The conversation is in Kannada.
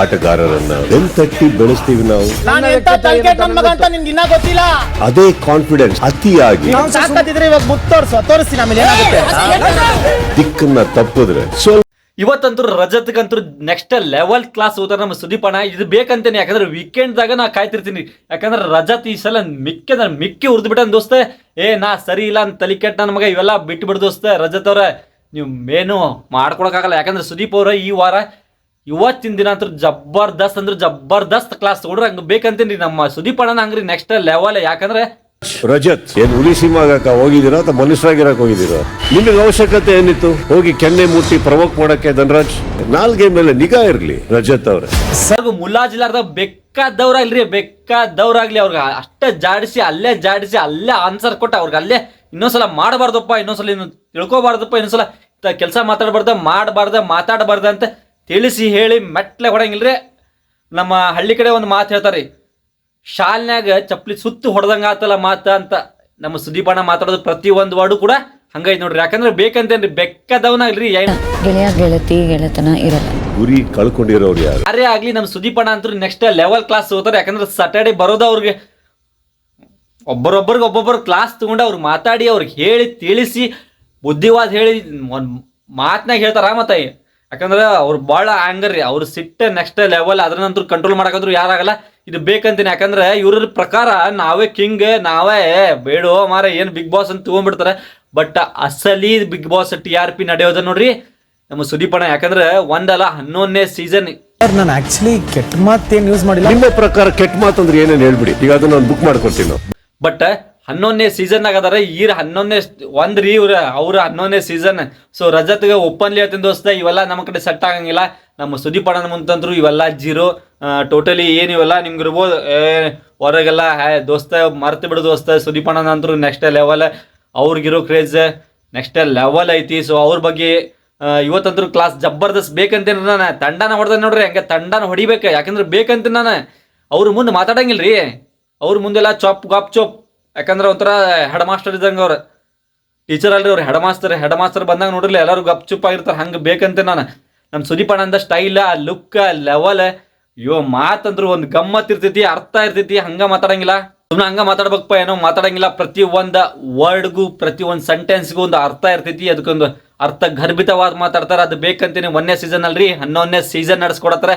ಆಟಗಾರರನ್ನ ಬೆಂತಟ್ಟಿ ಬೆಳೆಸ್ತೀವಿ ನಾವು? ನಾನು ಎಂತ ತಲ್ಕೆಟ್ ನನ್ ಮಗ ಅಂತ ನಿನ್ಗೆ ಇನ್ನ ಗೊತ್ತಿಲ್ಲ. ಅದೇ ಕಾನ್ಫಿಡೆನ್ಸ್ ಅತಿಯಾಗಿ. ಸಾಕತ್ತಿದ್ರೆ ಇವಾಗ ಮುತ್ ತೋರ್ಸು ತೋರಿಸ್ತೀನಿ ಆಮೇಲೆ ಏನಾಗುತ್ತೆ ದಿಕ್ಕನ್ನ ತಪ್ಪಿದ್ರೆ. ಸ್ವಲ್ಪ ಇವತ್ತಂತೂ ರಜತ್ಗಂತೂ ನೆಕ್ಸ್ಟ್ ಲೆವೆಲ್ ಕ್ಲಾಸ್ ಹೋಗ್ತಾರೆ ನಮ್ಮ ಸುದೀಪ್ ಅಣ್ಣ. ಇದು ಬೇಕಂತೇನೆ ಯಾಕಂದ್ರೆ ವೀಕೆಂಡ್ದಾಗ ನಾ ಕಾಯ್ತಿರ್ತೀನಿ. ಯಾಕಂದ್ರೆ ರಜತ್ ಈ ಸಲ ಮಿಕ್ಕಿ ಅಂದ್ರೆ ಮಿಕ್ಕಿ ಉರ್ದು ಬಿಟ್ಟ ದೋಸ್ತ. ಏ ನಾ ಸರಿ ಇಲ್ಲ ಅಂತ ತಲೆ ಕೆಟ್ಟ ನನ್ನ ಮಗ ಇವೆಲ್ಲ ಬಿಟ್ಟು ಬಿಡು ದೋಸ್ತ. ರಜತ್ ಅವ್ರೆ ನೀವು ಮೇನು ಮಾಡ್ಕೊಳಕ್ಕಾಗಲ್ಲ. ಯಾಕಂದ್ರೆ ಸುದೀಪ್ ಅವ್ರ ಈ ವಾರ ಇವತ್ತಿನ ದಿನ ಅಂತ ಜಬರ್ದಸ್ತ್ ಅಂದ್ರೆ ಜಬರ್ದಸ್ತ್ ಕ್ಲಾಸ್ ತಗೊಂಡ್ರೆ ಹಂಗೆ ಬೇಕಂತೀನಿ ನಮ್ಮ ಸುದೀಪ್ ಅಣ್ಣ ಹಂಗ್ರಿ ನೆಕ್ಸ್ಟ್ ಲೆವೆಲ್ ಯಾಕಂದ್ರೆ ರಜತ್ ಏನ್ ಹುಲಿ ಸಿಂಹಾಗಕ್ಕ ಹೋಗಿದ್ದೀರಾ ಅಥವಾ ಮನುಷ್ಯರಾಗಿರಕ್ ಹೋಗಿದಿರೋ ನಿಮಗೆ ಅವಶ್ಯಕತೆ ಏನಿತ್ತು? ಹೋಗಿ ಕೆನ್ನೆ ಮುಟ್ಟಿ ಪ್ರವೋಕ್ ಮಾಡಕ್ಕೆ ಧನರಾಜ್? ನಾಲ್ಗೆ ಮೇಲೆ ನಿಗಾ ಇರ್ಲಿ ರಜತ್ ಅವ್ರೆ. ಸರ್ಗು ಮುಲಾಜಿಲಾರ್ದ ಬೇಕಾದವ್ರಾಗ್ಲಿ ಆಗಲಿ ಅವ್ರಿಗೆ ಅಷ್ಟೇ ಜಾಡಿಸಿ ಅಲ್ಲೇ ಜಾಡಿಸಿ ಅಲ್ಲೇ ಆನ್ಸರ್ ಕೊಟ್ಟ ಅವ್ರಿಗೆ ಅಲ್ಲೇ ಇನ್ನೊಂದ್ಸಲ ಮಾಡಬಾರ್ದಪ್ಪ ಇನ್ನೊಂದ್ಸಲ ಇನ್ನು ತಿಳ್ಕೊಬಾರ್ದಪ್ಪ ಇನ್ನೊಂದ್ಸಲ ಕೆಲಸ ಮಾತಾಡಬಾರ್ದ ಮಾಡಬಾರ್ದ ಮಾತಾಡಬಾರ್ದ ಅಂತ ತಿಳಿಸಿ ಹೇಳಿ ಮೆಟ್ಲೆ ಹೊಡಂಗಿಲ್ರಿ. ನಮ್ಮ ಹಳ್ಳಿ ಕಡೆ ಒಂದು ಮಾತು ಹೇಳ್ತಾರೆ ಶಾಲ್ನ್ಯಾಗ ಚಪ್ಪಲಿ ಸುತ್ತು ಹೊಡೆದಂಗ ಆತಲ್ಲ ಮಾತು ಅಂತ ನಮ್ಮ ಸುದೀಪಣ್ಣ ಮಾತಾಡೋದು ಪ್ರತಿ ಒಂದು ವರ್ಡು ಕೂಡ ಹಂಗೈತೆ ನೋಡ್ರಿ. ಯಾಕಂದ್ರೆ ಬೇಕಂತೇನ್ರಿ ಬೆಕ್ಕದವನಾಗ್ಲಿ ಏನ್? ಗೆಳೆಯ ಗೆಳತಿ ಗೆಳೆತನ ಇರಲ್ಲ. ಗುರಿ ಕಳ್ಕೊಂಡಿರೋರು ಯಾರು? ಯಾರೇ ಆಗ್ಲಿ ನಮ್ಮ ಸುದೀಪಣ್ಣ ಅಂತೂ ನೆಕ್ಸ್ಟ್ ಲೆವೆಲ್ ಕ್ಲಾಸ್ ಹೋಗ್ತಾರೆ ಯಾಕಂದ್ರೆ ಸಾಟರ್ಡೆ ಬರೋದು ಅವ್ರಿಗೆ. ಒಬ್ಬರೊಬ್ಬರಿಗೆ ಒಬ್ಬೊಬ್ಬರು ಕ್ಲಾಸ್ ತಗೊಂಡು ಅವ್ರು ಮಾತಾಡಿ ಅವ್ರಿಗೆ ಹೇಳಿ ತಿಳಿಸಿ ಬುದ್ಧಿವಾದ ಹೇಳಿ ಒಂದು ಮಾತನಾಗ ಹೇಳ್ತಾರ ಮತ್ತೆ. ಯಾಕಂದ್ರೆ ಅವ್ರು ಬಹಳ ಆಂಗರ್ ರೀ. ಅವ್ರು ಸಿಟ್ಟ ನೆಕ್ಸ್ಟ್ ಲೆವೆಲ್ ನಂತರ ಕಂಟ್ರೋಲ್ ಮಾಡಕಂದ್ರು ಯಾರಾಗಲ್ಲ. ಇದು ಬೇಕಂತೀನಿ. ಯಾಕಂದ್ರೆ ಇವ್ರ ಪ್ರಕಾರ ನಾವೇ ಕಿಂಗ್ ನಾವೇ ಬೇಡೋ ಮಾರ ಏನು ಬಿಗ್ ಬಾಸ್ ಅಂತ ತಗೊಂಡ್ಬಿಡ್ತಾರೆ. ಬಟ್ ಅಸಲಿ big boss T R P ನಡೆಯೋದ ನೋಡ್ರಿ. ನಮ್ಮ ಸುದೀಪಣ ಯಾಕಂದ್ರೆ ಒಂದಲ್ಲ ಹನ್ನೊಂದನೇ ಸೀಸನ್ ನಾನು ಆಕ್ಚುಲಿ ಕೆಟ್ಟ ಮಾತೇನು ಯೂಸ್ ಮಾಡಿಲ್ಲ. ನಿಮ್ಮ ಪ್ರಕಾರ ಕೆಟ್ಟ ಮಾತಂದ್ರೆ ಏನೇನು ಹೇಳ್ಬಿಡಿ? ಈಗ ಅದನ್ನ ಬುಕ್ ಮಾಡ್ಕೊಡ್ತೀನಿ. ಬಟ್ ಹನ್ನೊಂದನೇ ಸೀಸನ್ ಅದಾರ, ಈರ ಹನ್ನೊಂದನೇ ಒಂದು ರೀ ಇವ್ರ, ಅವ್ರ ಹನ್ನೊಂದನೇ ಸೀಸನ್ ಸೊ ರಜತ್ಗೆ ಒಪ್ಪನ್ಲಿ ಹೇಳ್ತೀನಿ ದೋಸ್ತ, ಇವೆಲ್ಲ ನಮ್ಮ ಕಡೆ ಸೆಟ್ ಆಗಂಗಿಲ್ಲ. ನಮ್ಮ ಸುದೀಪ್ ಅಣ್ಣನ ಮುಂತಂದ್ರು, ಇವೆಲ್ಲ ಜೀರೋ. ಟೋಟಲಿ ಏನು ಇವೆಲ್ಲ ನಿಮ್ಗೆ ಇರ್ಬೋದು. ಹೊರಗೆಲ್ಲ, ಹೇ, ದೋಸ್ತ, ಮರ್ತು ಬಿಡು ದೋಸ್ತ, ಸುದೀಪ್ ಅಂತರು ನೆಕ್ಸ್ಟ್ ಲೆವೆಲ್ ಅವ್ರಿಗಿರೋ ಕ್ರೇಜ್ ನೆಕ್ಸ್ಟ್ ಲೆವೆಲ್ ಐತಿ. ಸೊ ಅವ್ರ ಬಗ್ಗೆ ಇವತ್ತಂದ್ರು ಕ್ಲಾಸ್ ಜಬರ್ದಸ್ತ್ ಬೇಕಂತೇನೆ ನಾನು ತಂಡನ ಹೊಡೆದ ನೋಡ್ರಿ, ಹಂಗೆ ತಂಡನ ಹೊಡಿಬೇಕು. ಯಾಕಂದ್ರೆ ಬೇಕಂತ ನಾನು ಅವ್ರ ಮುಂದೆ ಮಾತಾಡಂಗಿಲ್ರಿ. ಅವ್ರ ಮುಂದೆಲ್ಲ ಚಾಪ್, ಗಾಪ್, ಚೋಪ್. ಯಾಕಂದ್ರೆ ಒಂಥರ ಹೆಡ್ ಮಾಸ್ಟರ್ ಇದ್ದಂಗೆ ಅವ್ರು. ಟೀಚರ್ ಅಲ್ರಿ ಅವ್ರು ಹೆಡ್ ಮಾಸ್ಟರ್ ಹೆಡ್ ಮಾಸ್ಟರ್ ಬಂದಾಗ ನೋಡ್ರಿ ಎಲ್ಲರೂ ಗಪ್ ಚುಪ್ ಆಗಿರ್ತಾರೆ, ಹಂಗೆ ಬೇಕಂತೆ ನಾನು. ನಮ್ಮ ಸುದೀಪ್ ಅಣ್ಣಂದ ಸ್ಟೈಲ್ ಆ ಲುಕ್ ಲೆವೆಲ್ ಅಯ್ಯೋ ಮಾತಂದ್ರು ಒಂದು ಗಮ್ಮತ್ ಇರ್ತೈತಿ, ಅರ್ಥ ಇರ್ತೈತಿ, ಹಂಗ ಮಾತಾಡಂಗಿಲ್ಲ. ಸುಮ್ಮನೆ ಹಂಗ ಮಾತಾಡ್ಬೇಕಪ್ಪ, ಏನೋ ಮಾತಾಡಂಗಿಲ್ಲ. ಪ್ರತಿ ಒಂದು ವರ್ಡ್ಗೂ ಪ್ರತಿ ಒಂದು ಸೆಂಟೆನ್ಸ್ಗೂ ಒಂದು ಅರ್ಥ ಇರ್ತೈತಿ, ಅದಕ್ಕೊಂದು ಅರ್ಥ ಗರ್ಭಿತವಾದ ಮಾತಾಡ್ತಾರೆ, ಅದು ಬೇಕಂತೀನಿ ಒಂದನೇ ಸೀಸನ್ ಅಲ್ರಿ, ಹನ್ನೊಂದನೇ ಸೀಸನ್ ನಡೆಸ್ಕೊಡತ್ತಾರೆ.